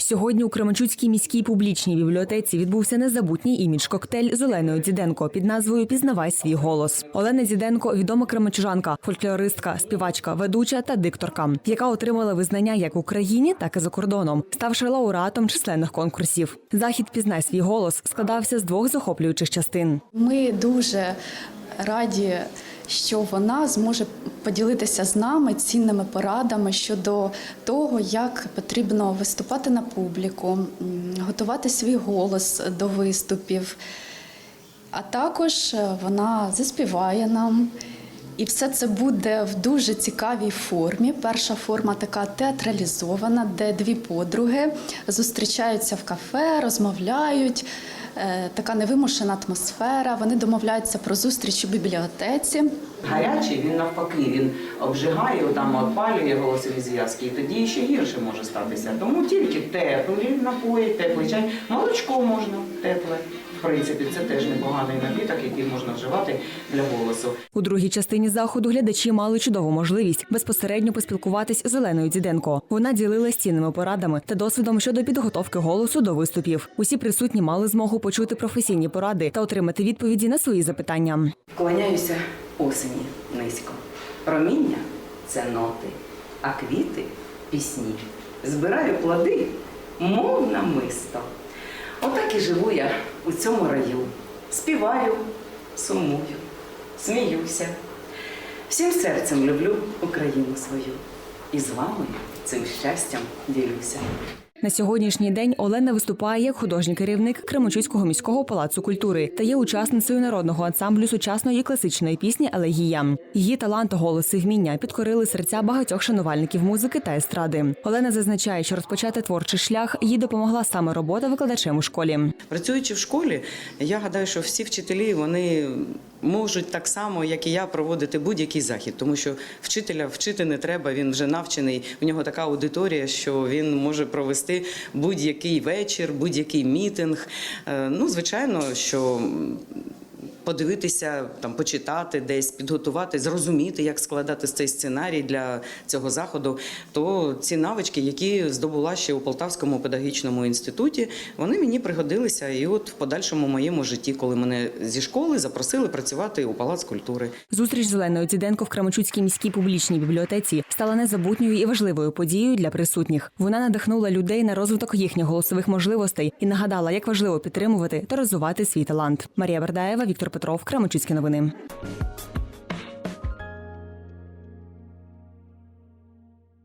Сьогодні у Кременчуцькій міській публічній бібліотеці відбувся незабутній імідж коктейль з Оленою Діденко під назвою Пізнавай свій голос. Олена Діденко відома кременчужанка, фольклористка, співачка, ведуча та дикторка, яка отримала визнання як в Україні, так і за кордоном, ставши лауреатом численних конкурсів. Захід Пізнай свій голос складався з двох захоплюючих частин. Ми дуже раді, що вона зможе поділитися з нами цінними порадами щодо того, як потрібно виступати на публіку, готувати свій голос до виступів. А також е, вона заспіває нам. І все це буде в дуже цікавій формі. Перша форма така театралізована, де дві подруги зустрічаються в кафе, розмовляють. Е, Така невимушена атмосфера. Вони домовляються про зустріч у бібліотеці. Гарячий він навпаки, він обжигає, там опалює голосові зв'язки, і тоді ще гірше може статися. Тому тільки теплі напої, теплий чай, молочко можна тепле. В принципі, це теж непоганий напіток, який можна вживати для голосу. У другій частині заходу глядачі мали чудову можливість безпосередньо поспілкуватись з Оленою Діденко. Вона ділилась цінними порадами та досвідом щодо підготовки голосу до виступів. Усі присутні мали змогу почути професійні поради та отримати відповіді на свої запитання. Вклоняюся осені низько. Проміння це ноти, а квіти пісні. Збираю плоди, мов намисто. Отак і живу я у цьому раю. Співаю, сумую, сміюся. Всім серцем люблю Україну свою. І з вами цим щастям ділюся. На сьогоднішній день Олена виступає як художній керівник Кременчуцького міського палацу культури та є учасницею народного ансамблю сучасної класичної пісні Елегія. Її талант, голос і вміння підкорили серця багатьох шанувальників музики та естради. Олена зазначає, що розпочати творчий шлях їй допомогла саме робота викладачем у школі. Працюючи в школі, я гадаю, що всі вчителі вони можуть так само, як і я, проводити будь-який захід, тому що вчителя вчити не треба. Він вже навчений. У нього така аудиторія, що він може провести будь-який вечір, будь-який мітинг. Е, Ну, звичайно, що. Подивитися, там почитати, десь підготувати, зрозуміти, як складати цей сценарій для цього заходу. То ці навички, які здобула ще у Полтавському педагогічному інституті, вони мені пригодилися і от в подальшому моєму житті, коли мене зі школи запросили працювати у палац культури. Зустріч з Оленою Діденко в Кременчуцькій міській публічній бібліотеці стала незабутньою і важливою подією для присутніх. Вона надихнула людей на розвиток їхніх голосових можливостей і нагадала, як важливо підтримувати та розвивати свій талант. Марія Бердаєва, Віктор Петров, Кременчуцькі новини.